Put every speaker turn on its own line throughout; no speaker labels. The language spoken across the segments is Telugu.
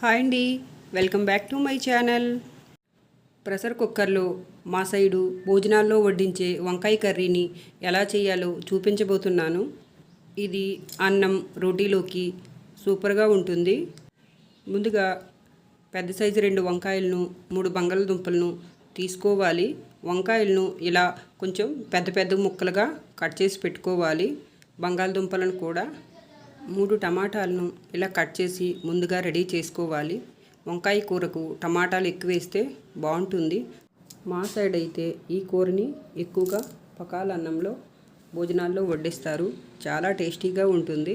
హాయ్ అండి. Welcome back to my channel. Pressure కుక్కర్లో మా సైడు భోజనాల్లో వడ్డించే వంకాయ కర్రీని ఎలా చేయాలో చూపించబోతున్నాను. ఇది అన్నం రోటీలోకి సూపర్గా ఉంటుంది. ముందుగా పెద్ద సైజు రెండు వంకాయలను మూడు బంగాళదుంపలను తీసుకోవాలి. వంకాయలను ఇలా కొంచెం పెద్ద పెద్ద ముక్కలుగా కట్ చేసి పెట్టుకోవాలి. బంగాళదుంపలను కూడా మూడు టమాటాలను ఇలా కట్ చేసి ముందుగా రెడీ చేసుకోవాలి. వంకాయ కూరకు టమాటాలు ఎక్కువ వేస్తే బాగుంటుంది. మా సైడ్ అయితే ఈ కూరని ఎక్కువగా పకాల అన్నంలో భోజనాల్లో వడ్డిస్తారు. చాలా టేస్టీగా ఉంటుంది.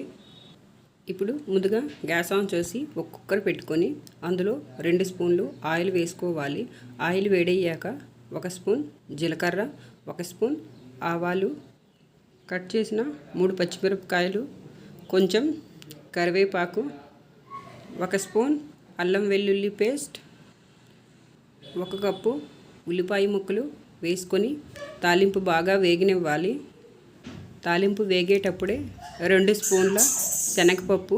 ఇప్పుడు ముందుగా గ్యాస్ ఆన్ చేసి ఒక కుక్కర్ పెట్టుకొని అందులో రెండు స్పూన్లు ఆయిల్ వేసుకోవాలి. ఆయిల్ వేడయ్యాక ఒక స్పూన్ జీలకర్ర ఒక స్పూన్ ఆవాలు. కట్ చేసిన మూడు పచ్చిమిరపకాయలు కొంచెం కరివేపాకు ఒక స్పూన్ అల్లం వెల్లుల్లి పేస్ట్ ఒక కప్పు ఉల్లిపాయ ముక్కలు వేసుకొని తాలింపు బాగా వేగనివ్వాలి. తాలింపు వేగేటప్పుడే రెండు స్పూన్ల శనగపప్పు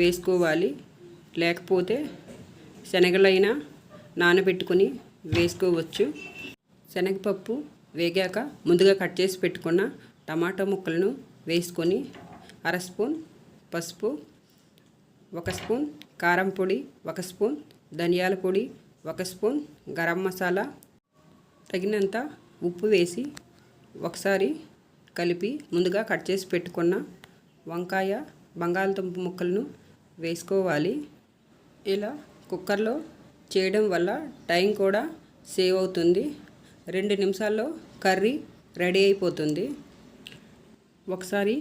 వేసుకోవాలి. లేకపోతే శనగలైనా నానబెట్టుకొని వేసుకోవచ్చు. శనగపప్పు వేగాక ముందుగా కట్ చేసి పెట్టుకున్న టమాటా ముక్కలను వేసుకొని అర స్పూన్ పసుపు ఒక స్పూన్ కారం పొడి ఒక స్పూన్ ధనియాల పొడి ఒక స్పూన్ గరం మసాలా. తగినంత ఉప్పు వేసి ఒకసారి కలిపి ముందుగా కట్ చేసి పెట్టుకున్న వంకాయ బంగాళదుంప ముక్కలను వేసుకోవాలి. ఇలా కుక్కర్లో చేయడం వల్ల టైం కూడా సేవ్ అవుతుంది. రెండు నిమిషాల్లో కర్రీ రెడీ అయిపోతుంది. ఒకసారి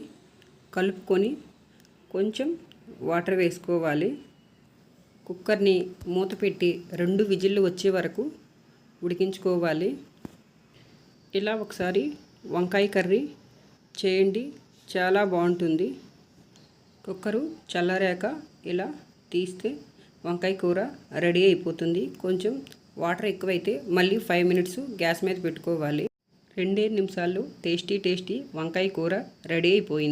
కలుపుకొని కొంచెం వాటర్ వేసుకోవాలి. కుక్కర్ని మూత పెట్టి రెండు విజిల్లు వచ్చే వరకు ఉడికించుకోవాలి. ఇలా ఒకసారి వంకాయ కర్రీ చేయండి. చాలా బాగుంటుంది. కుక్కరు చల్లారాక ఇలా తీస్తే వంకాయ కూర రెడీ అయిపోతుంది. కొంచెం వాటర్ ఎక్కువైతే మళ్ళీ ఫైవ్ మినిట్స్ గ్యాస్ మీద పెట్టుకోవాలి. రెండే నిమిషాల్లో టేస్టీ టేస్టీ వంకాయ కూర రెడీ అయిపోయింది.